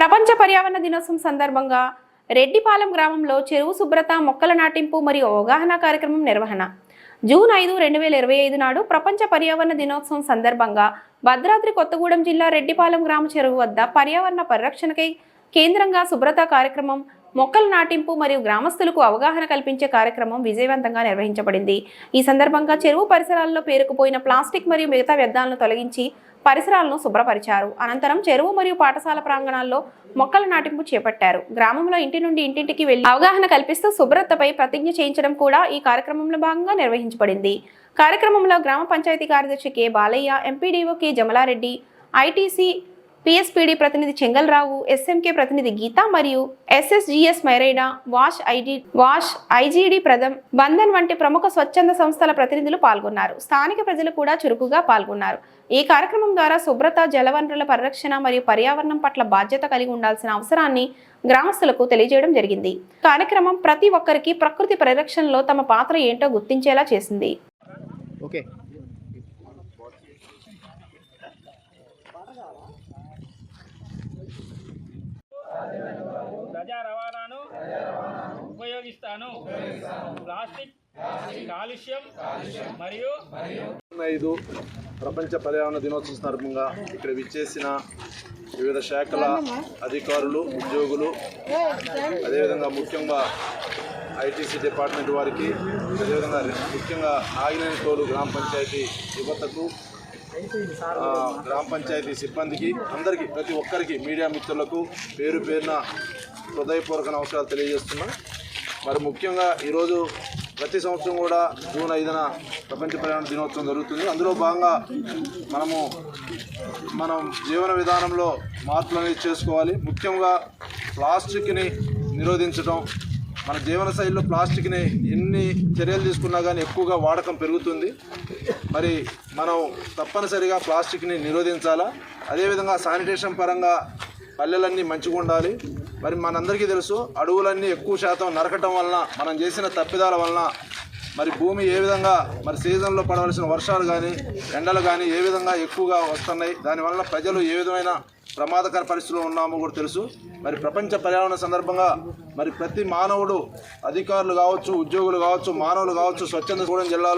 ప్రపంచ పర్యావరణ దినోత్సవం సందర్భంగా రెడ్డిపాలెం గ్రామంలో చెరువు శుభ్రత మొక్కల నాటింపు మరియు అవగాహన కార్యక్రమం నిర్వహణ. జూన్ ఐదు రెండు వేల ఇరవై ఐదు నాడు ప్రపంచ పర్యావరణ దినోత్సవం సందర్భంగా భద్రాద్రి కొత్తగూడెం జిల్లా రెడ్డిపాలెం గ్రామ చెరువు వద్ద పర్యావరణ పరిరక్షణకై కేంద్రంగా శుభ్రత కార్యక్రమం మొక్కల నాటింపు మరియు గ్రామస్తులకు అవగాహన కల్పించే కార్యక్రమం విజయవంతంగా నిర్వహించబడింది. ఈ సందర్భంగా చెరువు పరిసరాల్లో పేరుకుపోయిన ప్లాస్టిక్ మరియు మిగతా వ్యర్థాలను తొలగించి పరిసరాలను శుభ్రపరిచారు. అనంతరం చెరువు మరియు పాఠశాల ప్రాంగణాల్లో మొక్కల నాటింపు చేపట్టారు. గ్రామంలో ఇంటి నుండి ఇంటింటికి వెళ్ళి అవగాహన కల్పిస్తూ శుభ్రతపై ప్రతిజ్ఞ చేయించడం కూడా ఈ కార్యక్రమంలో భాగంగా నిర్వహించబడింది. కార్యక్రమంలో గ్రామ పంచాయతీ కార్యదర్శి K Balayya MPDO K Jamalareddy ITC PSPD ప్రతినిధి చెంగల్రావు ఎస్ఎంకే ప్రతినిధి గీత మరియు SSGS Myrada wash ID wash IGD Pratham Bandhan వంటి ప్రముఖ స్వచ్ఛంద సంస్థల ప్రతినిధులు పాల్గొన్నారు. స్థానిక ప్రజలు కూడా చురుకుగా పాల్గొన్నారు. ఈ కార్యక్రమం ద్వారా శుభ్రత జలవనరుల పరిరక్షణ మరియు పర్యావరణం పట్ల బాధ్యత కలిగి ఉండాల్సిన అవసరాన్ని గ్రామస్తులకు తెలియజేయడం జరిగింది. కార్యక్రమం ప్రతి ఒక్కరికి ప్రకృతి పరిరక్షణలో తమ పాత్ర ఏంటో గుర్తించేలా చేసింది. ఓకే. ఉపయోగిస్తాను. ప్లాస్టిక్ కాలుష్యం మరియు ఐదు ప్రపంచ పర్యావరణ దినోత్సవం సందర్భంగా ఇక్కడ విచ్చేసిన వివిధ శాఖల అధికారులు ఉద్యోగులు అదేవిధంగా ముఖ్యంగా ఐటీసీ డిపార్ట్మెంట్ వారికి అదేవిధంగా ముఖ్యంగా నాగినేని తోలు గ్రామ పంచాయతీ యువతకు గ్రామ పంచాయతీ సిబ్బందికి అందరికీ ప్రతి ఒక్కరికి మీడియా మిత్రులకు పేరు పేరున హృదయపూర్వక నమస్కారాలు తెలియజేస్తున్నా మరి ముఖ్యంగా ఈరోజు ప్రతి సంవత్సరం కూడా జూన్ ఐదున ప్రపంచ ప్రయాణ దినోత్సవం జరుగుతుంది. అందులో భాగంగా మనము మనం జీవన విధానంలో మార్పులు అనేది చేసుకోవాలి. ముఖ్యంగా ప్లాస్టిక్ని నిరోధించడం మన జీవన శైలిలో ప్లాస్టిక్ని ఎన్ని చర్యలు తీసుకున్నా కానీ ఎక్కువగా వాడకం పెరుగుతుంది. మరి మనం తప్పనిసరిగా ప్లాస్టిక్ని నిరోధించాలా? అదేవిధంగా శానిటేషన్ పరంగా పల్లెలన్నీ మంచిగా ఉండాలి మరి మనందరికీ తెలుసు అడవులన్నీ ఎక్కువ శాతం నరకటం వలన మనం చేసిన తప్పిదాల వలన మరి భూమి ఏ విధంగా మరి సీజన్లో పడవలసిన వర్షాలు కానీ ఎండలు కానీ ఏ విధంగా ఎక్కువగా వస్తున్నాయి దానివల్ల ప్రజలు ఏ విధమైన ప్రమాదకర పరిస్థితుల్లో ఉన్నామో కూడా తెలుసు. మరి ప్రపంచ పర్యావరణ సందర్భంగా మరి ప్రతి మానవుడు అధికారులు కావచ్చు ఉద్యోగులు కావచ్చు మానవులు కావచ్చు స్వచ్ఛంద గూడెం జిల్లాలో